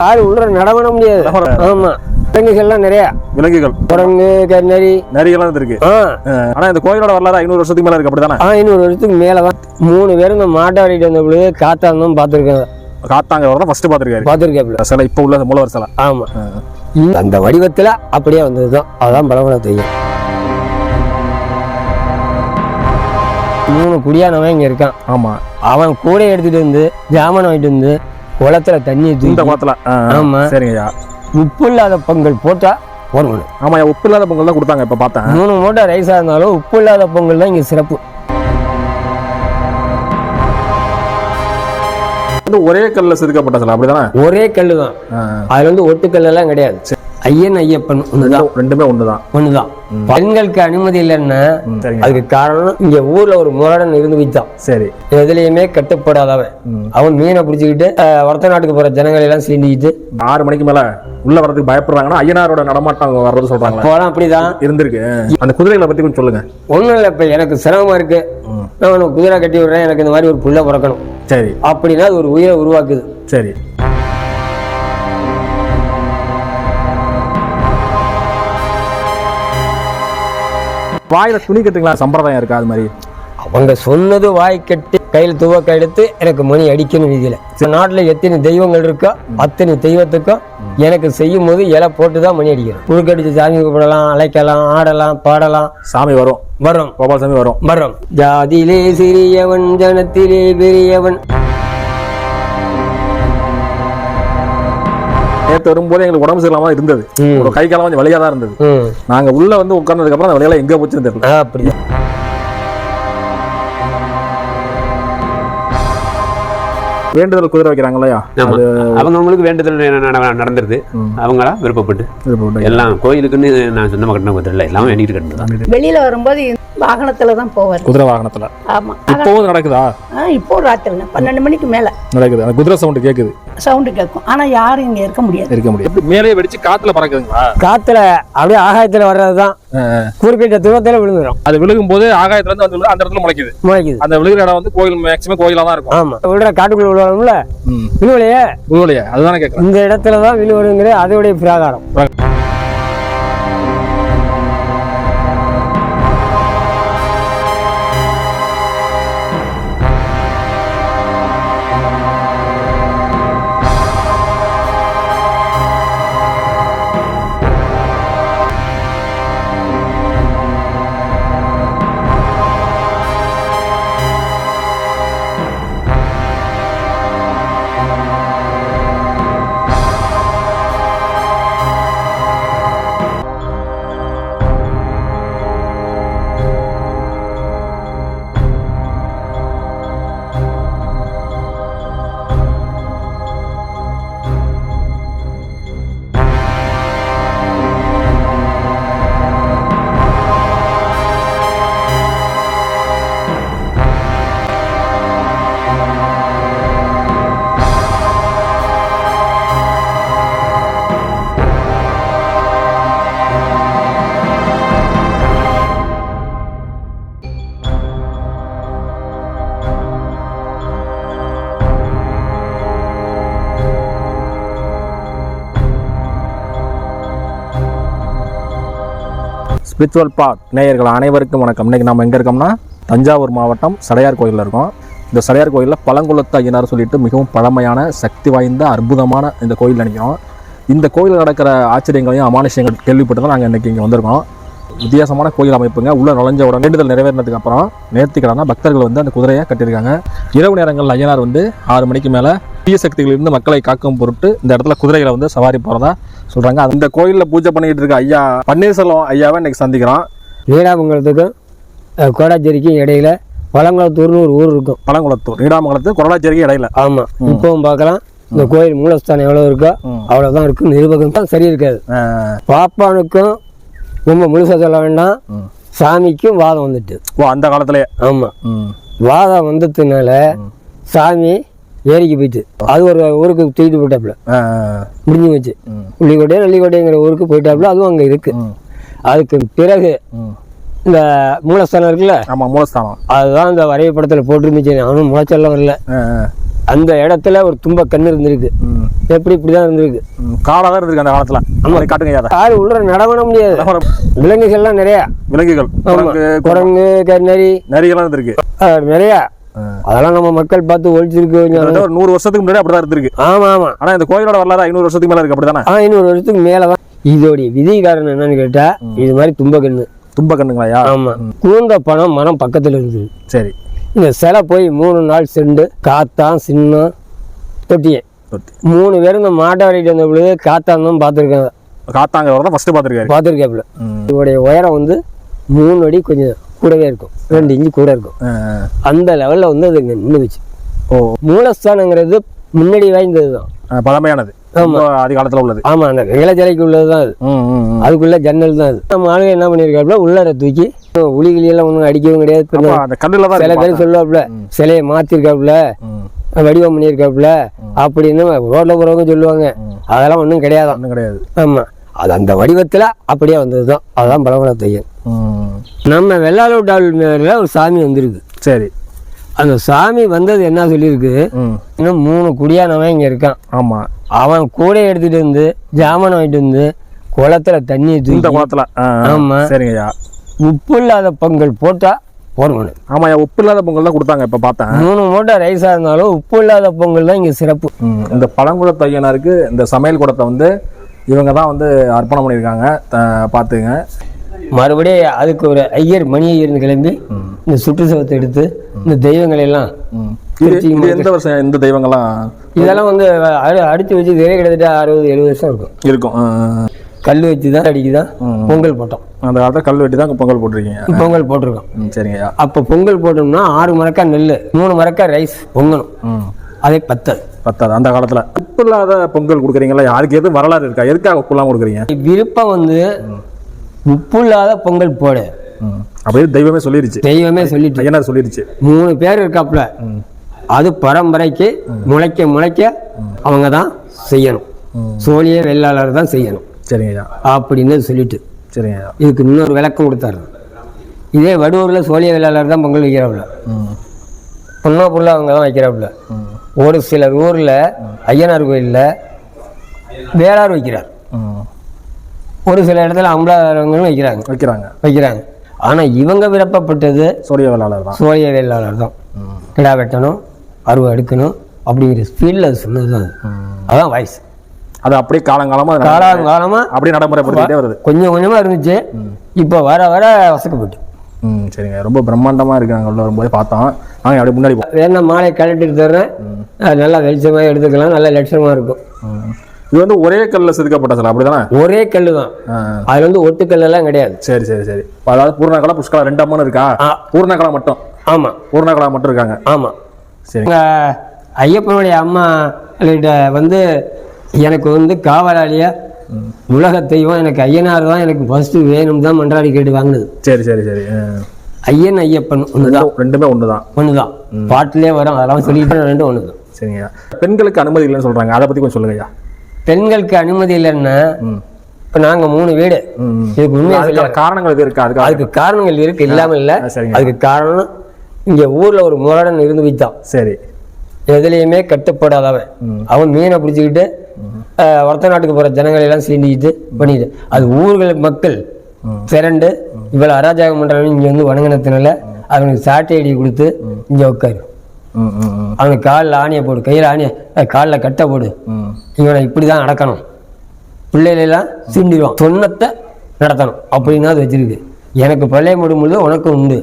யாரும் உள்ள நடவட முடியாது. ஆமா. விலங்குகள்லாம் நிறைய. விலங்குகள். குரங்கு கண்ணறி நரிகள்லாம் ஆ. ஆனா இந்த கோயிலோட வரலாறு ஐநூறு வருஷத்துக்கு மேல இருக்கு அப்படிதானே? ஐநூறு வருஷத்துக்கு மேலே தான். மூணு பேரும் இந்த மாட்டாடிட்டு வந்த பொழுது காத்தாந்தம் பார்த்துருக்காங்க. காத்தாங்க தான் ஃபர்ஸ்ட் பாத்திருக்காரு பார்த்துருக்கேன் சிலை இப்ப உள்ள மூலவர் சிலை ஆமா அந்த வடிவத்துல அப்படியே வந்தது தான் அதான் பலவன தெய்யம் மூணு குடியானவன் இங்க இருக்கான். ஆமா. அவன் கூட எடுத்துட்டு வந்து ஜாமான் வாங்கிட்டு வந்து குளத்துல தண்ணி இந்த குளத்துல. ஆமா. சரிங்க ஐயா உப்பு இல்லாத பொங்கல் போட்டா போடணும் ஆமா உப்பு இல்லாத பொங்கல் தான் கொடுத்தாங்க இப்ப பார்த்தேன். மூணு மூட்டை ரைஸா இருந்தாலும் உப்பு இல்லாத பொங்கல் தான் இங்க சிறப்பு. ஒரே கல்ல செதுக்கப்பட்ட சிலை அப்படிதானே? ஒரே கல்லு தான் அதுல வந்து ஒட்டுக்கல் எல்லாம் கிடையாது. ஐயன் ஐயப்பன் ஒண்ணுதான். ரெண்டுமே ஒண்ணுதான். ஒண்ணுதான். பெண்களுக்கு அனுமதி இல்லைன்னா அதுக்கு காரணம் இங்க ஊர்ல ஒரு முரடன் இருந்து வைத்தான் சரி. எதுலயுமே கட்டுப்படாதவன். அவன் மீனை பிடிச்சிக்கிட்டு அஹ், வடத்த நாட்டுக்கு போற ஜனங்களை எல்லாம் சீண்டிக்கிட்டு. ஆறு மணிக்கு மேல உள்ள வரதுக்கு பயப்படுறாங்கன்னா ஐயனாரோட நடமாட்டம் வர்றது சொல்றாங்க. போலாம் அப்படிதான். இருந்திருக்கு. அந்த குதிரைகளை பத்தி கொஞ்சம் சொல்லுங்க. ஒண்ணும் இல்லை இப்ப எனக்கு சிரமமா இருக்கு. நான் குதிரை கட்டி விடுறேன். எனக்கு இந்த மாதிரி ஒரு புள்ள பிறக்கணும். சரி. அப்படின்னா அது ஒரு உயிரை உருவாக்குது. சரி. வாயில துணி கட்டுங்களா? சம்பிரதாயம் இருக்கா அது மாதிரி? அவங்க சொன்னது வாய் கட்டி கையில் துவக்க எடுத்து எனக்கு மணி அடிக்கணும் வீதியில. இந்த நாட்டுல எத்தனை தெய்வங்கள் இருக்கோ அத்தனை தெய்வத்துக்கும் எனக்கு செய்யும் போது இலை போட்டு தான் மணி அடிக்கணும். புழுக்கடிச்சு சாமி கூப்பிடலாம் அழைக்கலாம் ஆடலாம் பாடலாம். சாமி வரும். வரும். கோபால் சாமி வரும். வரும். ஜாதியிலே சிறியவன் ஜனத்திலே பெரியவன். நேற்று வரும்போது எங்களுக்கு உடம்பு சரியில்லாம இருந்தது. ஒரு கை காலம் கொஞ்சம் வலியா தான் இருந்தது. ம். நாங்க உள்ள வந்து உட்கார்ந்ததுக்கு அப்புறம் அந்த வழியெல்லாம் எங்க போச்சுன்னு தெரியல. வேண்டுதல் குதிரை வைக்கிறாங்க இல்லையா ஆமா. அவங்கவங்களுக்கு வேண்டுதல் நடந்துருது. அவங்களா விருப்பப்பட்டு. எல்லாம் கோயிலுக்குன்னு நான் சொந்தமாக கட்டின குதிரை இல்லை. எல்லாம் வேண்டிட்டு கட்டினது தான் வெளியில வரும்போது வாகனத்துல தான் போவார். குதிரை வாகனத்துல? ஆமா. இப்பவும் நடக்குதா? இப்போ ராத்திரி பன்னெண்டு மணிக்கு மேல. நடக்குது. அந்த குதிரை சவுண்ட் கேக்குது. சவுண்டு கேட்கும் ஆனா யாரும் இங்க இருக்க முடியாது. இருக்க முடியும் மேலே வெடிச்சு காத்துல பறக்குதுங்களா? காத்துல அப்படியே ஆகாயத்துல வர்றதுதான். குறிப்பிட்ட தூரத்துல விழுந்துடும் அது விழுகும் போது ஆகாயத்துல இருந்து வந்து அந்த இடத்துல முளைக்குது. முளைக்குது. அந்த விழுகிற இடம் வந்து கோயில் மேக்சிமம் கோயிலா தான் இருக்கும். ஆமா. விழுற காட்டுக்குள்ள விழுவாங்கல்ல. விழுவலையே? விழுவலையா. அதுதானே கேட்கறேன் இந்த இடத்துல தான் விழுவடுங்கிற அதோடைய பிராகாரம். ஸ்பிரிச்சுவல் பாத் நேயர்கள் அனைவருக்கும் வணக்கம். இன்னைக்கு நம்ம எங்கே இருக்கோம்னா தஞ்சாவூர் மாவட்டம் சடையார் கோயிலில் இருக்கோம். இந்த சடையார் கோயிலில் பழங்குளத்து ஐயனார் சொல்லிட்டு மிகவும் பழமையான சக்தி வாய்ந்த அற்புதமான இந்த கோயில் நினைக்கிறோம். இந்த கோயிலில் நடக்கிற ஆச்சரியங்களையும் அமானுஷங்கள் கேள்விப்பட்டு தான் நாங்கள் இன்றைக்கி இங்கே வந்திருக்கோம். வித்தியாசமான கோயில் அமைப்புங்க. உள்ள நுழைஞ்ச உடனே வேண்டுதல் நிறைவேறினதுக்கு அப்புறம் நேர்த்திக்கடனா பக்தர்கள் வந்து அந்த குதிரையை கட்டியிருக்காங்க. இரவு நேரங்களில் ஐயனார் வந்து ஆறு மணிக்கு மேலே தீய சக்திகளிலிருந்து மக்களை காக்கும் பொருட்டு இந்த இடத்துல குதிரைகளை வந்து சவாரி போகிறதா சொல்கிறாங்க அந்த கோயிலில் பூஜை பண்ணிட்டு இருக்க ஐயா பன்னீர்செல்வம் ஐயாவை இன்னைக்கு சந்திக்கிறோம். நீடாமங்கலத்துக்கும் கோடாச்சேரிக்கும் இடையில பழங்குளத்தூர்னு ஒரு ஊர் இருக்கும். பழங்குளத்தூர். நீடாமங்கலத்து கொரடாச்சேரிக்கு இடையில. ஆமா. இப்பவும் பார்க்கலாம். இந்த கோயில் மூலஸ்தானம் எவ்வளவு இருக்கோ ம். அவ்வளவுதான் இருக்கு. நிர்வாகம் தான் சரி இருக்காது. பாப்பானுக்கும் ரொம்ப முழுசா சொல்ல வேண்டாம். சாமிக்கும் வாதம் வந்துட்டு. ஓ அந்த காலத்திலேயே ஆமா. ம். வாதம் வந்ததுனால சாமி ஏரிக்கு போயிட்டு. அது ஒரு ஊருக்கு தூக்கிட்டு போயிட்டாப்புல. முடிஞ்சு வச்சு ம். புள்ளிக்கோட்டை நல்லிக்கோட்டைங்கிற ஊருக்கு போயிட்டாப்புல அதுவும் அங்கே இருக்கு. அதுக்கு பிறகு. இந்த மூலஸ்தானம் இருக்குல்ல? ஆமாம் மூலஸ்தானம். அதுதான் இந்த வரைபடத்தில் போட்டிருந்துச்சு. அவனும் முளைச்செல்லாம் வரல. அந்த இடத்துல ஒரு தும்ப கண்ணு இருந்திருக்கு. எப்படி இப்படிதான் இருந்திருக்கு. காடாக தான் இருந்திருக்கு அந்த காலத்தில். அதை காட்டுங்க யாரு உள்ள நடவட முடியாது. விலங்குகள்லாம் நிறைய. விலங்குகள் குரங்கு கண்ணறி நரியெல்லாம் இருந்திருக்கு. நிறைய. அதெல்லாம் நம்ம மக்கள் பார்த்து ஒழிச்சிருக்கு கொஞ்சம். ஒரு நூறு வருஷத்துக்கு முன்னாடி அப்படிதான் இருந்திருக்கு. ஆமா ஆமா. ஆனா இந்த கோயிலோட வரலாறு ஐநூறு வருஷத்துக்கு மேல இருக்கு அப்படிதானே? ஐநூறு வருஷத்துக்கு மேலதான் இதோடைய விதி காரணம் என்னன்னு கேட்டா இது மாதிரி தும்பக்கண்ணு. தும்ப கண்ணுங்களாயா ஆமா கூந்த பணம் மரம் பக்கத்துல இருந்தது. சரி. இந்த சிலை போய் மூணு நாள் சென்று காத்தான் சின்னம் தொட்டியன் தொட்டி. மூணு பேரும் இந்த மாட்டாடிட்டு வந்த பொழுது காத்தான் தான் பார்த்துருக்காங்க. காத்தாங்க வரதான் ஃபர்ஸ்ட் பார்த்துருக்காரு. பார்த்துருக்காப்புல. இதோடைய உயரம் வந்து மூணு அடி கொஞ்சம். கூடவே இருக்கும். ரெண்டு இன்ச்சு கூட இருக்கும். அந்த லெவலில் வந்து அது நின்றுச்சு ஓ. மூலஸ்தானங்கிறது முன்னாடி வாய்ந்தது தான். பழமையானது. ஆதி காலத்துல உள்ளது. ஆமாம் அந்த இளச்சிலைக்கு உள்ளது தான் அது. அதுக்குள்ள ஜன்னல் தான் அது. நம்ம ஆளுங்க என்ன பண்ணியிருக்காப்புல உள்ளார தூக்கி உளிகளெல்லாம் ஒன்றும் அடிக்கவும் கிடையாது. அந்த கல்லுல தான் சில பேர் சொல்லுவாப்புல சிலையை மாற்றிருக்காப்புல ம். வடிவம் பண்ணியிருக்காப்புல அப்படின்னு ரோட்ல போகிறவங்க சொல்லுவாங்க. அதெல்லாம் ஒன்றும் கிடையாதான் ஒண்ணும் கிடையாது. ஆமாம் அது அந்த வடிவத்தில் அப்படியே வந்தது தான் அதுதான் பலவன தையல் ம். நம்ம வெள்ளாளூட்டாள் மேல ஒரு சாமி வந்திருக்கு. சரி. அந்த சாமி வந்தது என்ன சொல்லியிருக்கு? இன்னும் மூணு குடியானவன் இங்கே இருக்கான். ஆமா. அவன் கூட எடுத்துட்டு வந்து ஜாமான் வாங்கிட்டு வந்து குளத்துல தண்ணி இந்த குளத்துல. ஆ, ஆ. ஆமா. சரிங்கய்யா. உப்பு இல்லாத பொங்கல் போட்டா போடணும். ஆமாய்யா உப்பு இல்லாத பொங்கல் தான் கொடுத்தாங்க இப்ப பார்த்தேன். மூணு மூட்டை ரைஸா இருந்தாலும் உப்பு இல்லாத பொங்கல் தான் இங்க சிறப்பு. இந்த பழங்குளத்து ஐயனாருக்கு இந்த சமையல் கூடத்தை வந்து இவங்க தான் வந்து அர்ப்பணம் பண்ணியிருக்காங்க. பார்த்துங்க மறுபடியும் அதுக்கு ஒரு ஐயர் மணி ஐயர்னு கிளம்பி இந்த சுற்றுச்சவத்தை எடுத்து இந்த தெய்வங்களை எல்லாம் எந்த வருஷம் இந்த தெய்வங்கள்லாம்? இதெல்லாம் வந்து அடு- அடிச்சு வச்சு இதே கிட்டத்தட்ட அறுபது எழுபது வருஷம் இருக்கும். இருக்கும். கல் வச்சு தான் அடிக்குதான் பொங்கல் போட்டோம். அந்த காலத்தில் கல் வெட்டி தான் பொங்கல் போட்டிருக்கீங்க. பொங்கல் போட்டிருக்கோம். ம் சரிங்கய்யா அப்போ பொங்கல் போட்டோம்னா ஆறு மரக்கா நெல் மூணு மரக்கா ரைஸ் பொங்கணும். அதே பத்தது. பத்தாது. அந்த காலத்தில் உப்பு இல்லாத பொங்கல் கொடுக்குறீங்களா? யாருக்கு எதுவும் வரலாறு இருக்கா? எதுக்காக உப்பு இல்லாமல் கொடுக்குறீங்க விருப்பம் வந்து உப்பு இல்லாத பொங்கல் போடு. அப்படியே தெய்வமே சொல்லிருச்சு. தெய்வமே சொல்லிட்டு. ஐயனார் சொல்லிருச்சு. மூணு பேர் இருக்காப்புல. அது பரம்பரைக்கு முளைக்க முளைக்க அவங்க தான் செய்யணும். சோழிய வெள்ளாளர் தான் செய்யணும். சரிங்கய்யா அப்படின்னு சொல்லிட்டு. சரிங்கய்யா இதுக்கு இன்னொரு விளக்கம் கொடுத்தாரு. இதே வடுவூரில் சோழிய வெள்ளாளர் தான் பொங்கல் வைக்கிறாப்புல. பொண்ணா புள்ள அவங்க தான் வைக்கிறாப்புல. ஒரு சில ஊரில் ஐயனார் கோயிலில் வேளார் வைக்கிறார். ஒரு சில இடத்துல அம்பலாரவங்களும் வைக்கிறாங்க. வைக்கிறாங்க. வைக்கிறாங்க. ஆனால் இவங்க விருப்பப்பட்டது சோழிய வேளாளர் தான். சோழிய வேளாளர் தான். கிடா வெட்டணும் அருவா எடுக்கணும் அப்படிங்கிற ஸ்பீடில் அது சொன்னது தான். அது. அதான் வாய்ஸ் அது அப்படியே காலங்காலமாக காலாகாலமாக அப்படியே நடைமுறைப்படுத்திட்டே வருது. கொஞ்சம் கொஞ்சமாக இருந்துச்சு. இப்போ வர வர வசக்கப்பட்டு. ம் சரிங்க. ரொம்ப பிரம்மாண்டமாக இருக்கு. நாங்கள் உள்ள வரும்போது பார்த்தோம். நாங்கள் அப்படியே முன்னாடி வேணா மாலை கழட்டிட்டு தர்றேன். அது நல்லா வெளிச்சமாக எடுத்துக்கலாம். நல்ல லட்சணமாக இருக்கும். இது வந்து ஒரே கல்லில் செதுக்கப்பட்ட சிலை அப்படிதானே? ஒரே கல் தான் அது வந்து ஒட்டுக்கல்லாம் கிடையாது. சரி சரி சரி. அதாவது பூர்ணகலா புஷ்கலா ரெண்டு அம்மன் இருக்கா. பூர்ணகலா மட்டும்? ஆமாம் பூர்ணகலா மட்டும் இருக்காங்க. ஆமாம் சரி. ஐயப்பனுடைய அம்மா வந்து எனக்கு வந்து காவலாளியா உலக தெய்வம் எனக்கு ஐயனார் தான் எனக்கு ஃபஸ்ட்டு வேணும் தான் மன்றாடி கேட்டு வாங்கினது. சரி சரி சரி. ஐயன் ஐயப்பன் ஒன்று தான் ரெண்டும் ரெண்டுமே ஒன்று தான் ஒன்று தான் பாட்டிலே வரும். அதெல்லாம் சொல்லிட்டு ரெண்டும் ஒன்று தான் சரிங்கய்யா. பெண்களுக்கு அனுமதி இல்லைன்னு சொல்றாங்க. அதை பத்தி கொஞ்சம் சொல்லுங்கய்யா. பெண்களுக்கு அனுமதி இல்லைன்னா இப்போ நாங்கள் மூணு வீடு. இதுக்கு உண்மையாக காரணங்கள் எதுவும் இருக்கா? அதுக்காக. அதுக்கு காரணங்கள் இருக்கு இல்லாமல் இல்லை. சரிங்க. அதுக்கு காரணம் இங்கே ஊரில் ஒரு முரடன் இருந்து வைத்தான் சரி. எதுலேயுமே கட்டுப்படாதவன். அவன் மீனை பிடிச்சிக்கிட்டு ஒருத்த நாட்டுக்கு போகிற ஜனங்கள் எல்லாம் சீண்டிக்கிட்டு பண்ணிட்டு. அது ஊர்கள் மக்கள் திரண்டு இவ்வளோ அராஜகம் பண்ணுறாங்க இங்கே வந்து வணங்கினத்தினால அவனுக்கு சாட்டை அடி கொடுத்து இங்கே உட்காரு. அவனுக்கு காலில் ஆணியை போடு கையில் ஆணியை காலில் கட்டை போடு. இவனை இப்படி தான் நடக்கணும். பிள்ளைகளெல்லாம் சீண்டிடுவான் சொன்னத்தை நடத்தணும். அப்படின்னு அது வச்சிருக்கு. எனக்கு பழைய முடும் பொழுது உனக்கு உண்டு.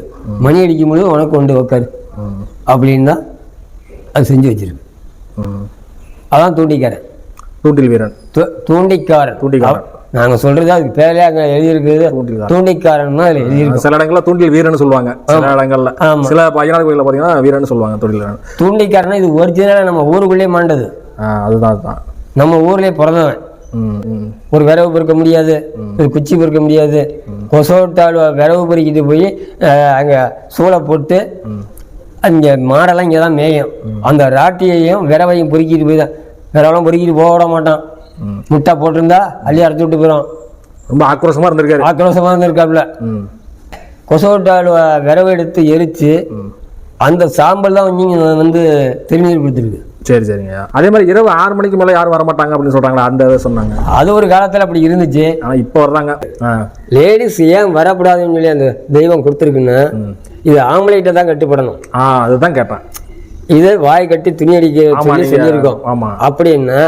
மணி அடிக்கும் பொழுது உனக்கு உண்டு உட்காரு அப்படின்னு தான் அது செஞ்சு வச்சிருக்கு. அதான் தூண்டிக்காரன். தூண்டில் வீரன் தூண்டிக்காரன். தூண்டிக்காரன். நாங்க சொல்றது அதுக்கு பேரே அங்க எழுதியிருக்குது. தூண்டிக்காரன் அதுல எழுதியிருக்கு சில இடங்கள்ல தூண்டில் வீரன்னு சொல்லுவாங்க சில இடங்கள்ல. சில பையனார் கோயில பாத்தீங்கன்னா வீரன்னு சொல்லுவாங்க தூண்டில் வீரன் தூண்டிக்காரனா இது ஒரிஜினலா நம்ம ஊருக்குள்ளே மாண்டது. அதுதான் அதுதான். நம்ம ஊர்லயே பிறந்தவன். ஒரு விரவு பொறுக்க முடியாது ஒரு குச்சி பொறுக்க முடியாது. கொசோட்டால் விரவு பொறுக்கிட்டு போய் அங்க சூளை போட்டு அங்க மாடெல்லாம் இங்கே தான் மேயும் அந்த ராட்டியையும் விரவையும் பொறுக்கிட்டு போய் தான் விரவெல்லாம் பொறுக்கிட்டு போக விட மாட்டான். முட்டை போட்டிருந்தா அள்ளி அரைச்சி விட்டு போயிடும் ரொம்ப ஆக்ரோஷமா இருந்திருக்காரு. ஆக்ரோஷமாக இருந்திருக்காப்புல கொசோட்டால் விரவு எடுத்து எரித்து அந்த சாம்பல் தான் வந்து இங்க வந்து திருநீர் கொடுத்துருக்கு. சரி சரிங்க. அதே மாதிரி இரவு ஆறு மணிக்கு மேலே யாரும் வர மாட்டாங்க அப்படின்னு சொல்றாங்களா? அந்த இதை சொன்னாங்க. அது ஒரு காலத்தில் அப்படி இருந்துச்சு. ஆனா இப்போ வர்றாங்க. லேடிஸ் ஏன் வரக்கூடாதுன்னு சொல்லி அந்த தெய்வம் கொடுத்துருக்குன்னு இது ஆம்பளைகிட்ட தான் கட்டுப்படணும். ஆ அதுதான் கேட்டேன். இது வாய் கட்டி துணி அடிக்க சொல்லி சொல்லியிருக்கோம். ஆமா. அப்படின்னா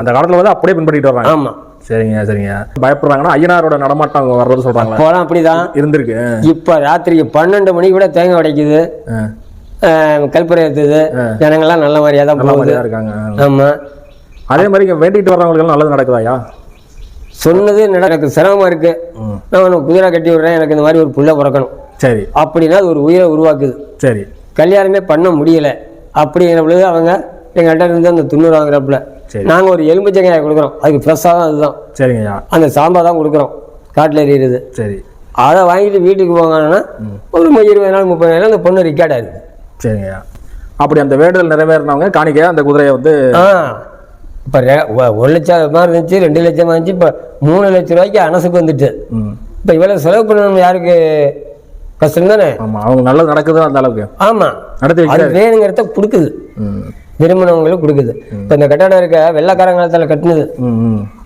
அந்த காலத்துல வந்து அப்படியே பின்பற்றிட்டு வர்றாங்க ஆமா. சரிங்க சரிங்க. பயப்படுறாங்கன்னா ஐயனாரோட நடமாட்டம் வர்றது சொல்றாங்களா. போலாம் அப்படிதான். இருந்திருக்கு. இப்ப ராத்திரிக்கு பன்னெண்டு மணிக்கு கூட தேங்காய் உடைக்குது. கற்பூரம் ஏத்துது. ஜனங்கள்லாம் நல்ல மாதிரியா தான் போகுது. இருக்காங்க. ஆமா. அதே மாதிரி வேண்டிட்டு வர்றவங்களுக்கு நல்லது நடக்குதாயா சொன்னது எனக்கு சிரமமா இருக்கு. நான் உனக்கு குதிரை கட்டி விடுறேன். எனக்கு இந்த மாதிரி ஒரு புள்ள பிறக்கணும். சரி. அப்படின்னா அது ஒரு உயிரை உருவாக்குது. சரி. கல்யாணமே பண்ண முடியல. அப்படிங்கிற பொழுது அவங்க எங்கள்கிட்ட இருந்து அந்த துண்ணூறு வாங்குறப்பல. சரி. நாங்கள் ஒரு எலும்புச்சங்காயை கொடுக்குறோம். அதுக்கு ஃப்ரெஷ்ஷாக தான் அதுதான். சரிங்கய்யா. அந்த சாம்பார் தான் கொடுக்குறோம். காட்டில் எறிகிறது சரி. அதை வாங்கிட்டு வீட்டுக்கு போங்கன்னா ஒரு இருபது நாள் முப்பது நாள் அந்த பொண்ணு ரிக்கார்டாக இருக்குது சரிங்கய்யா. அப்படி அந்த வேண்டுதல் நிறைவேறினவங்க காணிக்கையா அந்த குதிரையை வந்து ஆ. இப்போ ஒரு லட்சம் மாதிரி இருந்துச்சு ரெண்டு லட்சம் இருந்துச்சு இப்போ மூணு லட்ச ரூபாய்க்கு அனசுக்கு வந்துட்டு. இப்போ இவ்வளோ செலவு பண்ணணும் யாருக்கு? கஷ்டம் தானே? ஆமா அவங்க நல்லது நடக்குதோ அந்த அளவுக்கு? ஆமாம் நடத்தி அது வேணுங்கிறத கொடுக்குது. ம். விரும்பினவங்களுக்கு கொடுக்குது. இப்போ இந்த கட்டடம் இருக்க வெள்ளக்காரங்க காலத்தில் கட்டினது.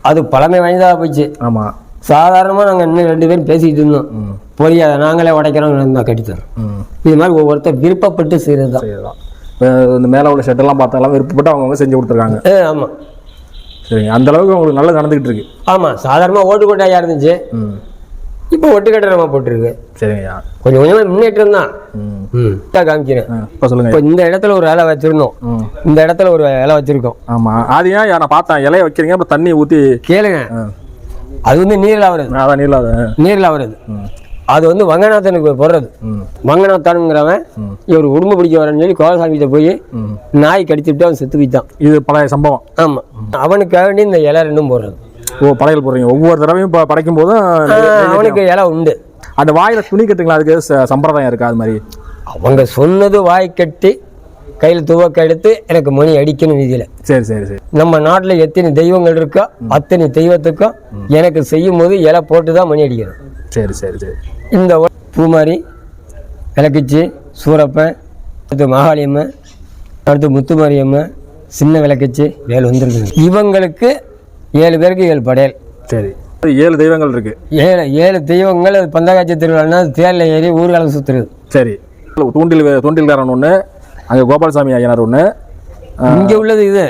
அது பழமை வாய்ந்ததாக போச்சு. ஆமா. சாதாரணமாக நாங்கள் இன்னும் ரெண்டு பேரும் பேசிக்கிட்டு இருந்தோம். பொரியாத நாங்களே உடைக்கிறோம் இருந்தால் கட்டித்தரோம். இது மாதிரி ஒவ்வொருத்தர் விருப்பப்பட்டு செய்கிறது தான். இந்த மேலே உள்ள ஷெட்டெல்லாம் பார்த்தாலாம் விருப்பப்பட்டு அவங்கவுங்க செஞ்சு கொடுத்துருக்காங்க. ஏ ஆமாம் சரிங்க. அந்த அளவுக்கு உங்களுக்கு நல்லது நடந்துகிட்டு இருக்கு. ஆமாம் சாதாரணமாக ஓட்டு கொட்டாயாக இருந்துச்சு? இப்போ ஒட்டு கட்டடமாக போட்டிருக்கு. சரிங்கய்யா. கொஞ்சம் கொஞ்சமாக முன்னேற்றம் தான். ம். காமிக்கிறேன். இப்போ சொல்லுங்க. இப்போ இந்த இடத்துல ஒரு இலை வச்சிருந்தோம். இந்த இடத்துல ஒரு இலை வச்சிருக்கோம். ஆமா. அது ஏன் நான் பார்த்தேன். இலைய வைக்கிறீங்க அப்புறம் தண்ணி ஊற்றி கேளுங்க. அது வந்து நீரில் ஆகுறது அதான் நீல அது நீரில் ம் அது வந்து வங்கநாதனுக்கு போடுறது. வங்கநாத்தானுங்கிறவன் இவர் உடும்பு பிடிக்க வரேன்னு சொல்லி கோலசாமிகிட்ட போய் நாய் கடிச்சுட்டு அவன் செத்து போயிட்டான் இது பழைய சம்பவம். ஆமாம் அவனுக்காக வேண்டி இந்த இலை ரெண்டும் போடுறது. ஓ படையல் போடுறீங்க. ஒவ்வொரு தடவையும் இப்போ படைக்கும் போதும் அவனுக்கு இலை உண்டு. அந்த வாயில துணி கட்டுங்களா? அதுக்கு சம்பிரதாயம் இருக்கா அது மாதிரி? அவங்க சொன்னது வாய் கட்டி கையில் துவக்க எடுத்து எனக்கு மணி அடிக்கணும் வீதியில். சரி சரி சரி. நம்ம நாட்டில் எத்தனை தெய்வங்கள் இருக்கோ அத்தனை தெய்வத்துக்கும் எனக்கு செய்யும் போது இலை போட்டு தான் மணி அடிக்கணும். சரி சரி சரி. இந்த பூமாரி விளக்குச்சி சூரப்பன் அடுத்து மகாளியம்மன் அடுத்து முத்துமாரியம்மன் சின்ன விளக்குச்சி ஏழு வந்துருக்கு இவங்களுக்கு ஏழு பேருக்கு ஏழு படையல். சரி. ஏழு தெய்வங்கள் இருக்கு. ஏழு ஏழு தெய்வங்கள் அது பந்தகாட்சி திருவிழான்னா தேரில் ஏறி ஊர்காலம் சுற்றுறது சரி. தூண்டில் தூண்டில்காரன் ஒன்று அங்கே கோபாலசாமி ஐயனார் ஒன்று இங்கே உள்ளது இது.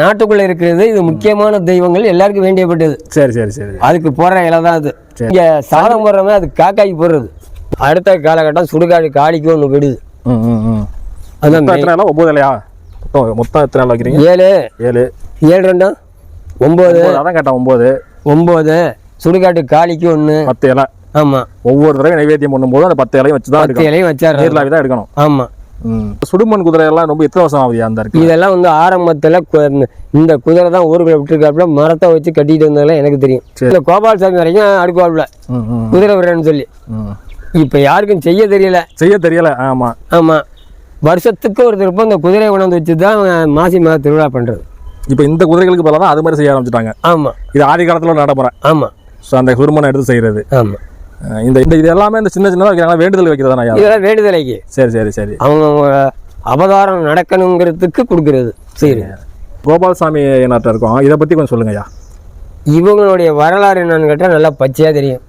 நாட்டுக்குள்ளே இருக்கிறது இது முக்கியமான தெய்வங்கள் எல்லாருக்கும் வேண்டியப்பட்டது. சரி சரி சரி. அதுக்கு போடுற இலை தான் அது. இங்கே சாதம் போடுறவங்க அது காக்காய்க்கு போடுறது. அடுத்த காலகட்டம் சுடுகாடு காளிக்கு ஒன்று விடுது அதான் ஒம்பது இலையா? மொத்தம் எத்தனை வைக்கிறீங்க? ஏழு. ஏழு. ஏழு ரெண்டும் ஒம்பது. ஒன்பது, அதான் கேட்டேன் ஒம்பது. ஒம்பது சுடுகாட்டு காளிக்கு ஒன்று பத்து இலை. ஆமாம் ஒவ்வொரு தடவை நைவேத்தியம் பண்ணும்போது அந்த பத்து இலையும் வச்சு தான் பத்து இலையும் வச்சாரு நீர்லாவி தான் எடுக்கணும். ஆமாம் சுடுமண் குதிரை எல்லாம் ரொம்ப எத்தனை வருஷம் ஆகுது அந்த இருக்கு? இதெல்லாம் வந்து ஆரம்பத்தில் இந்த குதிரை தான் ஊருக்குள்ள விட்டுருக்காப்புல மரத்தை வச்சு கட்டிட்டு வந்ததெல்லாம் எனக்கு தெரியும். இந்த கோபாலசாமி வரைக்கும் அடுக்குவாப்புல. குதிரை விடுறேன்னு சொல்லி. இப்போ யாருக்கும் செய்ய தெரியல. செய்ய தெரியல. ஆமா. ஆமாம் வருஷத்துக்கு ஒரு திருப்பம் இந்த குதிரையை கொண்டாந்து வச்சு தான் மாசி மாத திருவிழா பண்ணுறது இப்போ இந்த குதிரைகளுக்கு பதிலாக தான் அது மாதிரி செய்ய ஆரம்பிச்சிட்டாங்க. ஆமாம் இது ஆதி காலத்தில் நடைமுறை ஆமாம் ஸோ அந்த சுருமனை எடுத்து செய்யறது ஆமாம் இந்த இந்த இது எல்லாமே இந்த சின்ன சின்னதாக வைக்கிறாங்க வேண்டுதல் வைக்கிறதா இதெல்லாம் வேண்டுதலைக்கு. சரி சரி சரி. அவங்க அவதாரம் நடக்கணுங்கிறதுக்கு கொடுக்கறது செய்யுது கோபாலசாமி நாட்டில் இருக்கோம். இதை பற்றி கொஞ்சம் சொல்லுங்க ஐயா. இவங்களுடைய வரலாறு என்னன்னு கேட்டால் நல்லா பச்சையாக தெரியும்.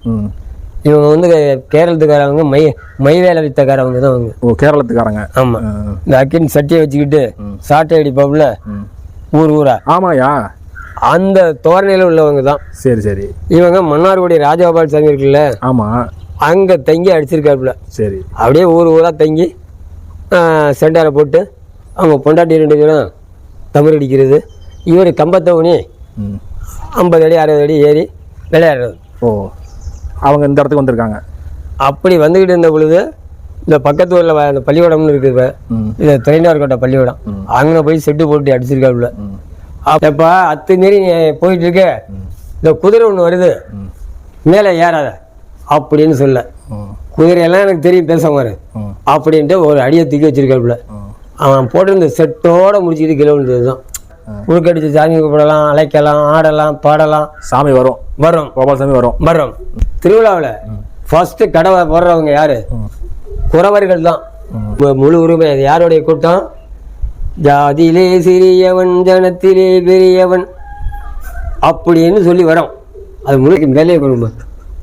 இவங்க வந்து கேரளத்துக்காரவங்க மை மை வேலை வித்தக்காரவங்க தான் அவங்க. ஓ கேரளத்துக்காரங்க. ஆமாம் இந்த அக்கின் சட்டியை வச்சுக்கிட்டு சாட்டை அடிப்பாப்புல. ஊர் ஊரா? ஆமாய்யா. அந்த தோரணையில் உள்ளவங்க தான். சரி சரி. இவங்க மன்னார்குடி ராஜகோபால் சாமி இருக்குல்ல? ஆமாம் அங்கே தங்கி அடிச்சிருக்காப்புல. சரி. அப்படியே ஊர் ஊராக தங்கி செண்டாரை போட்டு அவங்க பொண்டாட்டி ரெண்டு பேரும் தமிழ் அடிக்கிறது. இவர் கம்பத்தை ஊனி ம். ஐம்பது அடி அறுபது அடி ஏறி விளையாடுறது. ஓ. அவங்க இந்த இடத்துக்கு வந்திருக்காங்க. அப்படி வந்துக்கிட்டு இருந்த பொழுது இந்த பக்கத்து ஊரில் அந்த பள்ளிக்கூடம்னு இருக்குது இப்ப. இது திரைநார் கோட்டை பள்ளிக்கூடம். அங்கே போய் செட்டு போட்டு அடிச்சிருக்காப்புல அப்பா அத்து மீறி நீ போயிட்டு இருக்க இந்த குதிரை ஒன்று வருது. மேலே ஏறாத. அப்படின்னு சொல்ல. குதிரையெல்லாம் எனக்கு தெரியும் பேச மாதிரி அப்படின்ட்டு ஒரு அடியை தூக்கி வச்சிருக்காப்புல அவன் போட்டிருந்த செட்டோட முடிச்சுக்கிட்டு கிலோ தான் உருக்கடிச்சு சாமி கூப்பிடலாம் அழைக்கலாம் ஆடலாம் பாடலாம். சாமி வரும். வரும். கோபாலசாமி வரும். வரும். திருவிழாவில் ஃபர்ஸ்ட் கடவை போடுறவங்க யாரு? குறவர்கள் தான் முழு உரிமை அது யாருடைய கூட்டம்? ஜாதியிலே சிறியவன் ஜனத்திலே பெரியவன். அப்படின்னு சொல்லி வரோம். அது முழுக்க மேலே குடும்பம்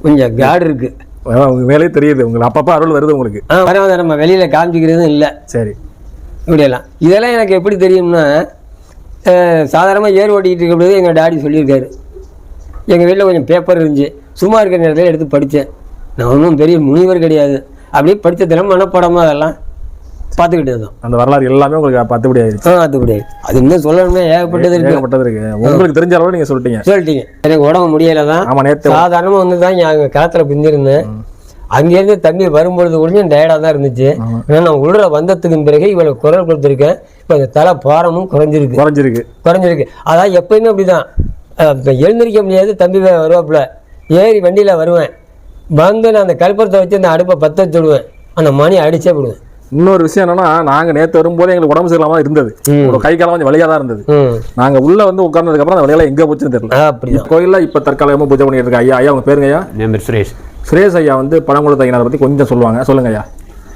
கொஞ்சம் காடு இருக்கு. அதான் உங்க வேலையே தெரியுது. உங்களுக்கு அப்பப்போ அருள் வருது உங்களுக்கு. ஆ வராத நம்ம வெளியில காமிச்சிக்கிறதும் இல்லை. சரி. இப்படியெல்லாம். இதெல்லாம் எனக்கு எப்படி தெரியும்னா சாதாரணமாக ஏர் ஓட்டிக்கிட்டு இருக்கும்போது எங்கள் டாடி சொல்லியிருக்காரு. எங்கள் வீட்டில் கொஞ்சம் பேப்பர் இருந்துச்சு. சும்மா இருக்கிற நேரத்தில் எடுத்து படித்தேன் நான் ஒன்றும் பெரிய முனிவர் கிடையாது. அப்படியே படித்ததெல்லாம் மனப்படமாக அதெல்லாம் பார்த்துக்கிட்டு இருந்தோம். அந்த வரலாறு எல்லாமே உங்களுக்கு பத்துபடி ஆயிடுச்சு. ஆ அது இன்னும் சொல்லணும்னா ஏகப்பட்டது இருக்கு. ஏகப்பட்டது இருக்கு. உங்களுக்கு தெரிஞ்ச அளவு நீங்க சொல்லிட்டீங்க. சொல்லிட்டீங்க. எனக்கு உடம்பு முடியல தான் ஆமா நேத்து சாதாரணமாக வந்து தான் எங்கள் களத்தில் பிந்திருந்தேன். அங்கேருந்து தம்பி வரும்பொழுது கூட டயர்டாக தான் இருந்துச்சு. ஏன்னா நான் உள்ள வந்ததுக்கு பிறகு இவளுக்கு குரல் கொடுத்துருக்கேன். இப்போ இந்த தலை பாரமும் குறைஞ்சிருக்கு. குறைஞ்சிருக்கு. குறைஞ்சிருக்கு. அதான் எப்பயுமே அப்படிதான். அஹ் இப்ப எழுந்திருக்க முடியாது தம்பி வருவாப்புல. ஏறி வண்டியில் வருவேன். வந்து நான் அந்த கல்பரத்தை வச்சு அந்த அடுப்பை பற்ற வச்சு விடுவேன். அந்த மணி அடிச்சே விடுவேன். இன்னொரு விஷயம் என்னன்னா நாங்க நேத்து வரும்போது எங்களுக்கு உடம்பு சரியில்லாம இருந்தது. ஒரு கை காலம் கொஞ்சம் வலியா தான் இருந்தது. ம். நாங்க உள்ள வந்து உட்கார்ந்ததுக்கு அப்புறம் அந்த வழியெல்லாம் எங்க போச்சுன்னு தெரியல. கோயில்ல இப்ப தற்காலிகமா பூஜை பண்ணிட்டு இருக்க ஐயா ஐயா உங்க பேருங்க ஐயா? சுரேஷ். சுரேஷ் ஐயா வந்து பழங்குளத்து ஐயனாரை பத்தி கொஞ்சம் சொல்லுவாங்க. சொல்லுங்க ஐயா.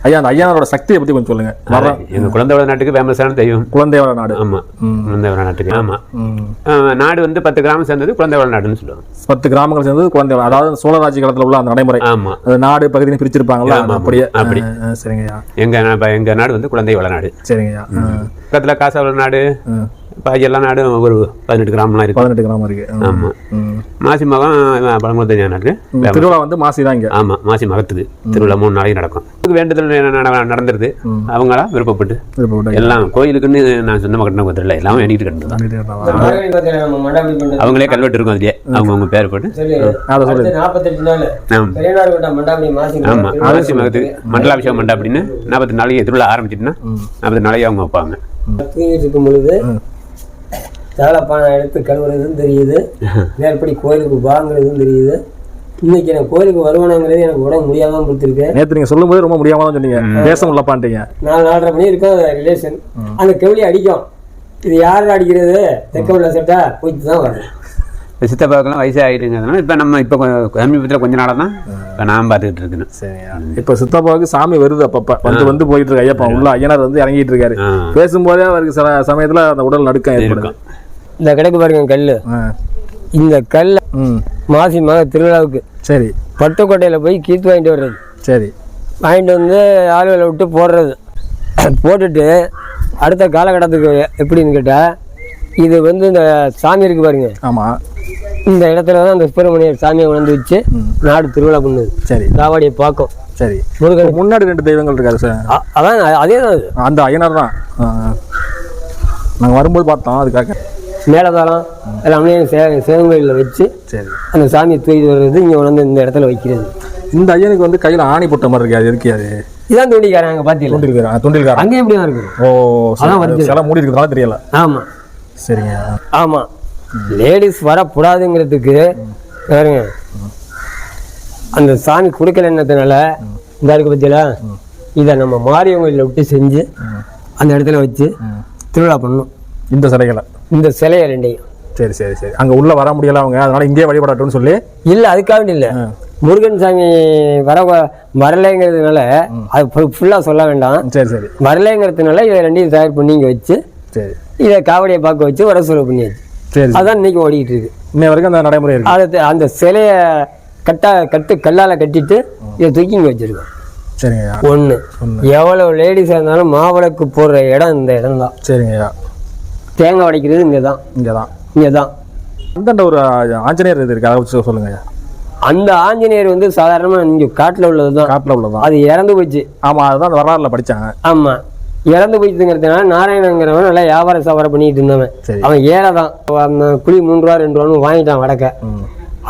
ஐயா அந்த ஐயனாரோட சக்தியை பத்தி கொஞ்சம் சொல்லுங்க. வர எங்க குழந்தையோட நாட்டுக்கு ஃபேமஸான தெய்வம். குழந்தையோட நாடு. ஆமா குழந்தையோட நாட்டுக்கு. ஆமா. ம். ஆ, நாடு வந்து பத்து கிராமம் சேர்ந்தது குழந்தையோட நாடுன்னு சொல்லுவாங்க. பத்து கிராமங்கள் சேர்ந்தது குழந்தை அதாவது சோழராஜ்ய காலத்துல உள்ள அந்த நடைமுறை. ஆமா. அது நாடு அது ஆமா, அப்படியே. அப்படி. ஆ, ஆ, சரிங்க ஐயா எங்க நா- எங்க நாடு வந்து குழந்தையோட நாடு. சரிங்க ஐயா ஆ, பக்கத்துல காசாவள நாடு. பாக்கி எல்லா நாடும் ஒரு பதினெட்டு கிராமம்லாம் இருக்கு. பதினெட்டு கிராமம் இருக்கு. ஆ. ஆமா. ம். மாசி மகம் பழங்குளத்தை நாட்டு ம், திருவிழா வந்து மாசி தான் இங்க. ஆமா மாசி மகத்துக்கு. திருவிழா மூணு நாளைக்கு நடக்கும். இதுக்கு வேண்டுதல் என்ன நட- நடந்துருது. அவங்களா விருப்பப்பட்டு. எல்லாம் கோயிலுக்குன்னு நான் சொந்த கட்டின கொடுத்துடல எல்லாம் வேண்டிட்டு பண்றது அவங்களே கல்வெட்டு இருக்கும் அதுலயே. அவங்க அவங்க பேர் போட்டு. அதை சொல்லு. நாற்பத்தெட்டு நாள். ஆமா. பெரியநாடு கொண்ட மண்டாபடி மாசி மகத்துக்கு மண்டலாபிஷேகம் மண்டா அப்படின்னு நாற்பத்தி நாளைக்கு திருவிழா ஆரம்பிச்சிட்டுனா நாற்பத்தி நாளைக்கு அவங்க வைப்பாங்க. பொழுது தாளப்பானை எடுத்து கழுவுறதும் தெரியுது. மேற்படி கோயிலுக்கு வாங்குறதும் தெரியுது. இன்னைக்கு நான் கோயிலுக்கு வருவானாங்கிறது எனக்கு உடம்பு முடியாம கொடுத்துருக்கேன் நேத்து நீங்க சொல்லும்போது ரொம்ப முடியாம தான் சொன்னீங்க பேச முடியலப்பான்ட்டீங்க. நாலு நாலரை மணி இருக்கும் ரிலேஷன் அந்த கெவிலி அடிக்கும். இது யார் அடிக்கிறது? தெக்க உள்ள செட்டா போயிட்டு தான் வரேன் சித்தப்பாக்கெல்லாம் வயசு ஆகிட்டுங்கிறதுனால இப்போ நம்ம இப்போ சமீபத்தில் கொஞ்ச நாளாக தான் இப்போ நான் பார்த்துக்கிட்டு இருக்கேன். சரியா. இப்ப சித்தப்பாவுக்கு சாமி வருது அப்பப்ப. வந்து வந்து போயிட்டு இருக்கு ஐயப்பா உள்ள ஐயனார் வந்து இறங்கிட்டு இருக்காரு. பேசும்போதே அவருக்கு சில சமயத்துல அந்த உடல் நடுக்கம் ஏற்படுது. இந்த கிடக்கு பாருங்க கல். இந்த கல் மாசி மக திருவிழாவுக்கு சரி. பட்டுக்கோட்டையில் போய் கீத்து வாங்கிட்டு வர்றது. சரி. வாங்கிட்டு வந்து ஆளுகளை விட்டு போடுறது. போட்டுட்டு அடுத்த காலகட்டத்துக்கு எப்படின்னு கேட்டால் இது வந்து இந்த சாமி இருக்கு பாருங்க. ஆமா. இந்த இடத்துல தான் அந்த சுப்பிரமணியர் சாமியை உணர்ந்து வச்சு நாடு திருவிழா பண்ணுது. சரி. காவாடியை பார்க்கும். சரி. முருகன். முன்னாடி ரெண்டு தெய்வங்கள் இருக்காரு சார். அதான் அதே. தான் அந்த ஐயனார் தான். ஆ. நாங்க வரும்போது பார்த்தோம் அதுக்காக. மேலதாளம் எல்லாமே சே சிவங்கோயிலில் வச்சு சரி. அந்த சாமியை தூக்கிட்டு வர்றது இங்கே உணர்ந்து இந்த இடத்துல வைக்கிறது. இந்த ஐயனுக்கு வந்து கையில ஆணி போட்ட மாதிரி இருக்கு அது இருக்கு அது. இதான் தூண்டிக்காரன் அங்கே பார்த்தீங்களா தூண்டிருக்காரு தூண்டிருக்காரு? அங்கேயும் இப்படி தான் இருக்குது ஓ அதான். வருது. சில மூடி இருக்கிறதால தெரியல. ஆமாம் சரிங்க. ஆமாம் லேடிஸ் வரக்கூடாதுங்கிறதுக்கு பாருங்க. அந்த சாமி கொடுக்கல என்னத்தினால இந்த இருக்கு பத்தியா இதை நம்ம மாரியவங்களில் விட்டு செஞ்சு அந்த இடத்துல வச்சு திருவிழா பண்ணணும். இந்த சிலைகளை. இந்த சிலையை ரெண்டையும். சரி சரி சரி. அங்க உள்ள வர முடியல அவங்க. அதனால இங்கே வழிபடட்டும்னு சொல்லி. இல்லை அதுக்காக இல்லை. முருகன் சாமி வர வரலைங்கிறதுனால அது ஃபுல்லாக சொல்ல வேண்டாம். சரி சரி. வரலைங்கிறதுனால இதை ரெண்டையும் தயார் பண்ணி இங்கே வச்சு சரி. இதை காவடியை பார்க்க வச்சு வர சொல்ல பண்ணியாச்சு சரி அதான் இன்னைக்கு ஓடிக்கிட்டு இருக்கு. இன்னை வரைக்கும் அந்த நடைமுறை இருக்கு. அதை அந்த சிலையை கட்டா கட்டு கல்லால் கட்டிட்டு இதை தூக்கி இங்கே வச்சிருக்கோம். சரிங்க ஒன்று எவ்வளோ லேடிஸாக இருந்தாலும் மாவிளக்கு போடுற இடம் இந்த இடம் தான் சரிங்க ஐயா தேங்காய் உடைக்கிறது இங்கே தான் இங்கே தான் இங்கே தான் அந்தாண்ட ஒரு ஆஞ்சநேயர் இது இருக்கு. அதை வச்சு சொல்லுங்க அந்த ஆஞ்சநேயர் வந்து சாதாரணமாக இங்கே காட்டில் உள்ளது தான் காட்டில் உள்ளதான் அது இறந்து போச்சு ஆமா அதுதான் அந்த வரலாறுல படிச்சாங்க. ஆமாம் இறந்து போச்சுங்கிறதுனால நாராயணங்கிறவன் நல்லா வியாபார சாபாரம் பண்ணிட்டு இருந்தவன். அவன் ஏழை தான் அந்த குழி மூணு ரூபா ரெண்டு ரூபான்னு வாங்கிட்டான் வடக்க.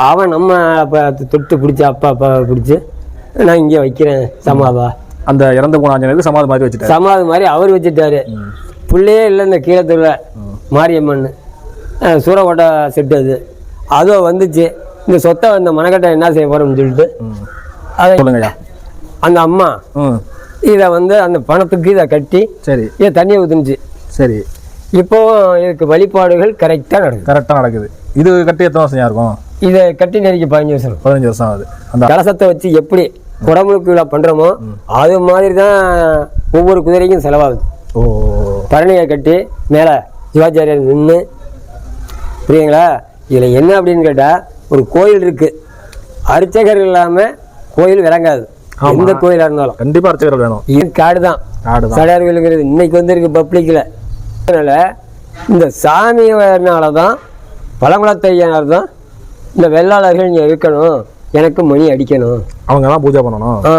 அவன் நம்ம அப்போ தொட்டு பிடிச்சி அப்பா அப்பா பிடிச்சி நான் இங்கே வைக்கிறேன் சமாதா. அந்த இறந்து போன ஆஞ்சநேயருக்கு சமாதி மாதிரி வச்சுட்டாரு. சமாதி மாதிரி அவர் வச்சுட்டாரு. புள்ளையே இல்லை இந்த கீழத்துல மாரியம்மன். அஹ் சூரக்கோட்டை செட்டு அது. அதுவும் வந்துச்சு. இந்த சொத்தை இந்த மனக்கட்டை என்ன செய்ய போறோம்னு சொல்லிட்டு அதை சொல்லுங்க ஐயா அந்த அம்மா இதை வந்து அந்த பணத்துக்கு இதை கட்டி சரி. இதை தண்ணியை ஊத்துனுச்சு. சரி. இப்போவும் இதுக்கு வழிபாடுகள் கரெக்டாக நடக்குது. கரெக்டாக நடக்குது. இது கட்டி எத்தனை வருஷம் இருக்கும் இதை கட்டி நெருக்கி பதினஞ்சு வருஷம். பதினஞ்சு வருஷம் ஆகுது. அந்த கலசத்தை வச்சு எப்படி குடமுழுக்கு விழா பண்றோமோ அது மாதிரி தான் ஒவ்வொரு குதிரைக்கும் செலவாகுது. ஓ. பரணியை கட்டி மேலே சிவாச்சாரியர் நின்று புரியுங்களா இதில் என்ன அப்படின்னு கேட்டால் ஒரு கோயில் இருக்குது அர்ச்சகர் இல்லாமல் கோயில் விளங்காது. எந்த கோயிலாக இருந்தாலும். கண்டிப்பா அர்ச்சகர்கள் வேணும். இது காடு தான் சடையார் கோயிலுங்கிறது இன்னைக்கு வந்திருக்கு பப்ளிக்கில் அதனால் இந்த சாமியினால தான் பழங்குளத்தையனார் தான் இந்த வெள்ளாளர்கள் இங்கே இருக்கணும். எனக்கு மணி அடிக்கணும். அவங்க தான் பூஜை பண்ணணும். ஆ.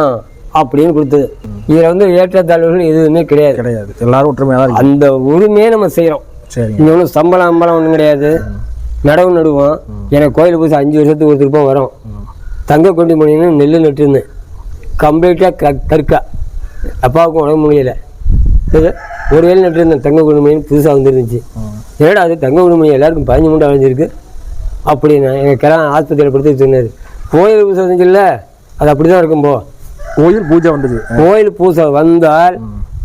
அப்படின்னு கொடுத்தது. இதில் வந்து ஏற்றத்தாழ்வுகள் எதுவுமே கிடையாது. கிடையாது. எல்லாரும் ஒற்றுமையா தான் அந்த உரிமையை நம்ம செய்கிறோம். சரிங்க. இங்கே ஒன்றும் சம்பளம் அம்பளம் ஒன்றும் கிடையாது. நடவு நடுவோம். எனக்கு கோயில் பூசை அஞ்சு வருஷத்துக்கு ஒரு திருப்பம் வரும். தங்க கொண்டு மணின்னு நெல் நட்டுருந்தேன். கம்ப்ளீட்டாக க கற்கா. அப்பாவுக்கும் உடம்பு முடியலை. ஒரு வேலை நட்டுருந்தேன். தங்க கொண்டு மணின்னு புதுசாக வந்துருந்துச்சு. என்னடா அது? தங்க கொண்டு மணி எல்லாருக்கும் பதினஞ்சு மூட்டை அடைஞ்சிருக்கு அப்படின்னா எங்கள் கிளா ஆஸ்பத்திரியில் படுத்து சொன்னார். கோயில் பூசை வந்துச்சுல்ல? அது அப்படி தான் இருக்கும் போ. கோயில் பூஜை வந்தது. கோயில் பூசை வந்தால்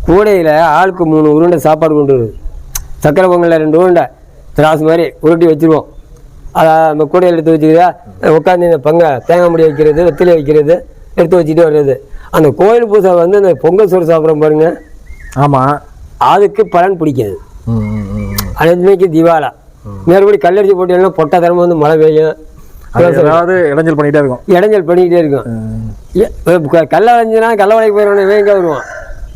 கூடையில் ஆளுக்கு மூணு உருண்டை சாப்பாடு கொண்டு வருது சக்கரை பொங்கலில் ரெண்டு உருண்டை திராசு மாதிரி உருட்டி வச்சிருவோம். அதை அந்த கூடையில் எடுத்து வச்சுக்கிறா உட்காந்து இந்த பங்கை தேங்காய் முடி வைக்கிறது வெத்திலை வைக்கிறது எடுத்து வச்சுட்டு வர்றது. அந்த கோயில் பூசை வந்து அந்த பொங்கல் சோறு சாப்பிட்றோம் பாருங்க. ஆமா. அதுக்கு பலன் பிடிக்காது. அனைத்துமைக்கு திவாலா மறுபடி கல்லடிச்சு போட்டீங்கன்னா பொட்டை தரமா வந்து மழை பெய்யும். அது ஏதாவது இடைஞ்சல் பண்ணிட்டே இருக்கும். இடைஞ்சல் பண்ணிக்கிட்டே இருக்கும். கல்லை அடைஞ்சுனா கல்ல வளைக்கு போயிடணும் வேங்க வருவான்?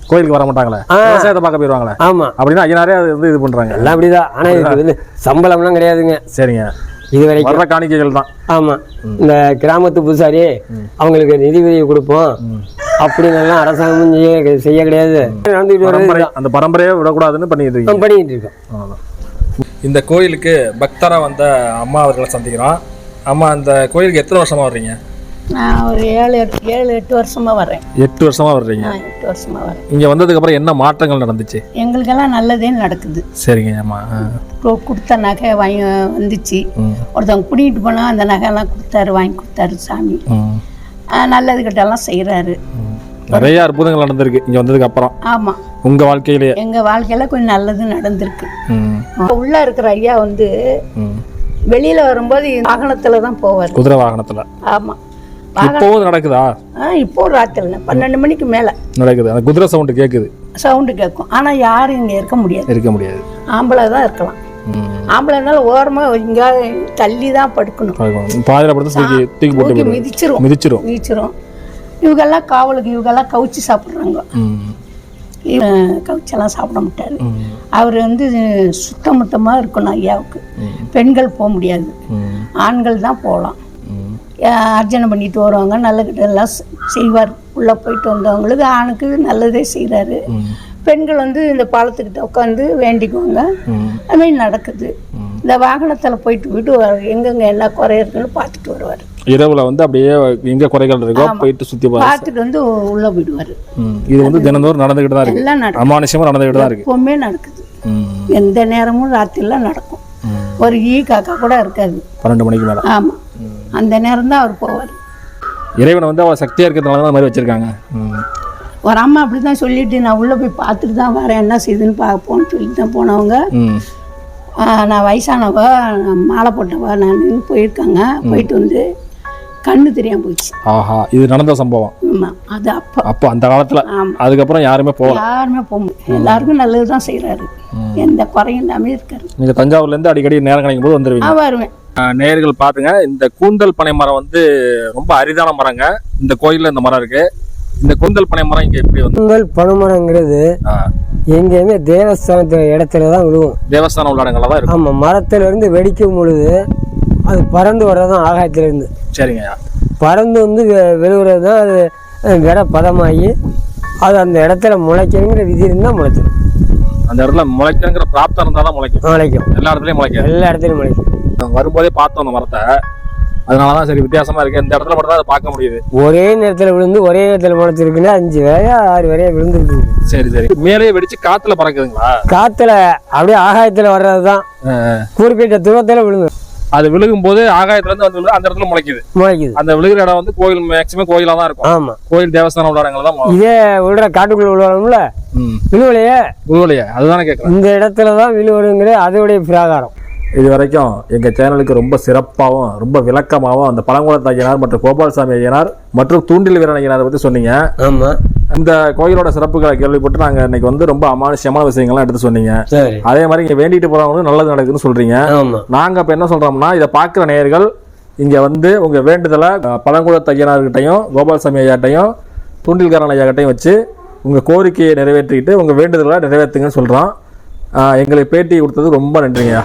கோயிலுக்கு வர மாட்டாங்களே. விவசாயத்தை பார்க்க போயிருவாங்களே? ஆமாம் அப்படின்னா ஐயனாரே அது வந்து இது பண்றாங்க. எல்லாம் அப்படிதான். ஆனால் இதுக்கு வந்து சம்பளம்லாம் கிடையாதுங்க. சரிங்க. இது வரைக்கும் வர்ற காணிக்கைகள் தான். ஆமாம் இந்த கிராமத்து பூசாரி அவங்களுக்கு நிதி உதவி கொடுப்போம். அப்படின்னு அரசாங்கமும் செய்ய செய்ய கிடையாது. நடந்துகிட்டு அந்த பரம்பரையை விடக்கூடாதுன்னு பண்ணிட்டு பண்ணிக்கிட்டு இருக்கோம். இந்த கோயிலுக்கு பக்தராக வந்த அம்மா அவர்களை சந்திக்கிறோம். அம்மா அந்த கோயிலுக்கு எத்தனை வருஷமா வர்றீங்க? நான் ஒரு ஏழு எட்டு ஏழு எட்டு வருஷமா வரேன் எட்டு வருஷமா வர்றீங்க. நான் எட்டு வருஷமா வரேன் இங்க வந்ததுக்கு அப்புறம் என்ன மாற்றங்கள் நடந்துச்சு? எங்களுக்கெல்லாம் நல்லதே நடக்குது. சரிங்க அம்மா. கு- கொடுத்த நகை வாங்கி வந்துச்சு. ஒருத்தவங்க கூட்டிகிட்டு போனால் அந்த நகைலாம் கொடுத்தாரு வாங்கி கொடுத்தாரு சாமி. ம். நல்லது கிட்டலாம் செய்கிறாரு. நிறைய அற்புதங்கள் நடந்திருக்கு இங்க வந்ததுக்கு அப்புறம் ஆமாம் உங்க வாழ்க்கையிலேயே எங்கள் வாழ்க்கையில் கொஞ்சம் நல்லது நடந்திருக்கு. ம். உள்ளே இருக்கிற ஐயா வந்து ம். வெளியில் வரும்போது வாகனத்தில் தான் போவார். குதிரை வாகனத்துல. ஆமாம் இப்போவும் நடக்குதா? ஆ இப்போ ராத்திரில. பன்னெண்டு மணிக்கு மேலே. நடக்குது. அந்த குதிரை சவுண்டு கேக்குது. சவுண்டு கேட்கும் ஆனால் யாரும் இங்கே இருக்க முடியாது. இருக்க முடியாது. ஆம்பளை தான் இருக்கலாம். ம். ஆம்பளை இருந்தாலும் ஓரமாக இங்கே தள்ளி தான் படுக்கணும். பாதியில படுத்து தூக்கி தூக்கி போட்டு. மிதிச்சிரும். மிதிச்சிரும். மிதிச்சிரும். இவங்கெல்லாம் காவலுக்கு இவங்கெல்லாம் கவுச்சி சாப்பிட்றாங்க. கவிச்செல்லாம் சாப்பிட மாட்டார். அவர் வந்து சுத்தமுத்தமாக இருக்கணும் ஐயாவுக்கு. பெண்கள் போக முடியாது. ஆண்கள் தான் போகலாம். அர்ச்சனை பண்ணிட்டு வருவாங்க. நல்ல எல்லாம் செய்வார். உள்ளே போயிட்டு வந்தவங்களுக்கு ஆணுக்கு நல்லதே செய்கிறாரு பெண்கள் வந்து இந்த பாலத்துக்கிட்ட உட்காந்து வேண்டிக்குவாங்க. அது அதுமாதிரி நடக்குது. இந்த வாகனத்தில் போயிட்டு போயிட்டு வர- எங்கெங்கே என்ன குறை இருக்குன்னு பார்த்துட்டு வருவார். இரவுல வந்து அப்படியே எங்க குறைகள் இருக்கோ போயிட்டு சுத்தி பாரு. பார்த்துட்டு வந்து உள்ளே போயிடுவார். இது வந்து தினந்தோறும் நடந்துகிட்டு தான் இருக்கு. எல்லாம் நடக்கும். அமானுஷமா நடந்துகிட்டு தான் இருக்கு. எப்பவுமே நடக்குது. எந்த நேரமும் ராத்திரிலாம் நடக்கும். ம். ஒரு ஈ காக்கா கூட இருக்காது. பன்னெண்டு மணிக்கு மேல. ஆமாம் அந்த நேரம் தான் அவர் போவார். இறைவனை வந்து அவ சக்தியா இருக்கிறதுனால தான் மாதிரி வச்சிருக்காங்க. ஒரு அம்மா அப்படி தான் சொல்லிட்டு நான் உள்ளே போய் பார்த்துட்டு தான் வரேன். என்ன செய்யுதுன்னு பார்ப்போம்னு சொல்லிட்டு தான் போனவங்க. நான் வயசானவ மாலை போட்டவ நான் போயிருக்காங்க. போயிட்டு வந்து கண்ணு தெரியாம போச்சு ஆஹா இது நடந்த சம்பவம். ஆமாம் அது அப்போ. அப்போ அந்த காலத்துல அதுக்கப்புறம் யாருமே போகல. யாருமே போக எல்லாருக்கும் நல்லது தான் செய்கிறாரு எந்த குறையும் இல்லாமல் இருக்காரு. நீங்க தஞ்சாவூர்ல இருந்து அடிக்கடி நேரம் கிடைக்கும் போது வந்துருவீங்க. வருவேன். ஆஹ் நேயர்கள் பாத்துங்க இந்த கூந்தல் பனை மரம் வந்து ரொம்ப அரிதான மரங்க. இந்த கோயில்ல இந்த மரம் இருக்கு. இந்த கூந்தல் பனை மரம் இங்க எப்படி வந்து பொங்கல் பனைமரங்கிறது எங்கேயுமே தேவஸ்தானத்து இடத்துல தான் விழுவும். தேவஸ்தான உள்ளடங்கள்ல தான் இருக்கும். ஆமாம் மரத்துலேருந்து வெடிக்கும் பொழுது அது பறந்து வர்றதும் ஆகாயத்துலேருந்து. சரிங்க. பறந்து வந்து விழுகிறது தான் அது விட பதமாகி அது அந்த இடத்துல முளைக்கணுங்கிற விதி இருந்தால் முளைச்சிடும் அந்த இடத்துல முளைக்கங்கிற பிராப்தம் இருந்தா தான் முளைக்கும் முளைக்கும். எல்லா இடத்துலயும் முளைக்கும் எல்லா இடத்துலையும் முளைக்கும். வரும்போதே பார்த்தோம் அந்த மரத்தை. அதனாலதான் சரி வித்தியாசமா இருக்கு. இந்த இடத்துல மட்டும் தான் அதை பார்க்க முடியுது. ஒரே நேரத்தில் விழுந்து ஒரே நேரத்தில் முளைச்சிருக்குன்னா அஞ்சு வரையா ஆறு வரையா விழுந்துருக்கு சரி சரி. மேலேயே வெடிச்சு காத்துல பறக்குதுங்களா? காற்றுல அப்படியே ஆகாயத்தில் வர்றது தான் குறிப்பிட்ட தூரத்தில் விழுந்து அது விழுகும் போது ஆகாயத்துல இருந்து வந்து அந்த இடத்துல முளைக்குது. முளைக்குது. அந்த விழுகிற இடம் வந்து கோயில் மேக்சிமம் கோயிலா தான் இருக்கும். ஆமாம் கோயில் தேவஸ்தானம் உள்ள இடங்கள் தான் இதே விழுற காட்டுக்குள்ள விழுவாங்கல்ல விழுவலையே? விழுவலையே. அதுதானே கேட்கறேன் இந்த இடத்துல தான் விழுவருங்கிறது அதோடைய பிராகாரம். இது வரைக்கும் எங்கள் சேனலுக்கு ரொம்ப சிறப்பாகவும் ரொம்ப விளக்கமாகவும் அந்த பழங்குளத்து ஐயனார் மற்றும் கோபால்சாமி ஐயனார் மற்றும் தூண்டில் வீரன் ஐயனாரை பற்றி சொன்னீங்க. ஆமா. இந்த கோயிலோட சிறப்புகளை கேள்விப்பட்டு நாங்கள் இன்னைக்கு வந்து ரொம்ப அமானுஷ்யமான விஷயங்கள்லாம் எடுத்து சொன்னீங்க. அதே மாதிரி இங்கே வேண்டிட்டு போகிறவங்களும் நல்லது நடக்குதுன்னு சொல்கிறீங்க நாங்கள் இப்போ என்ன சொல்கிறோம்னா இதை பார்க்குற நேயர்கள் இங்கே வந்து உங்கள் வேண்டுதலை பழங்குளத்து ஐயனார்கிட்டையும் கோபால்சாமி ஐயாட்டையும் தூண்டில்காரன் ஐயாக்கிட்டையும் வச்சு உங்கள் கோரிக்கையை நிறைவேற்றிக்கிட்டு உங்கள் வேண்டுதலை நிறைவேற்றுங்கன்னு சொல்கிறோம் எங்களுக்கு பேட்டி கொடுத்தது ரொம்ப நன்றிங்கய்யா.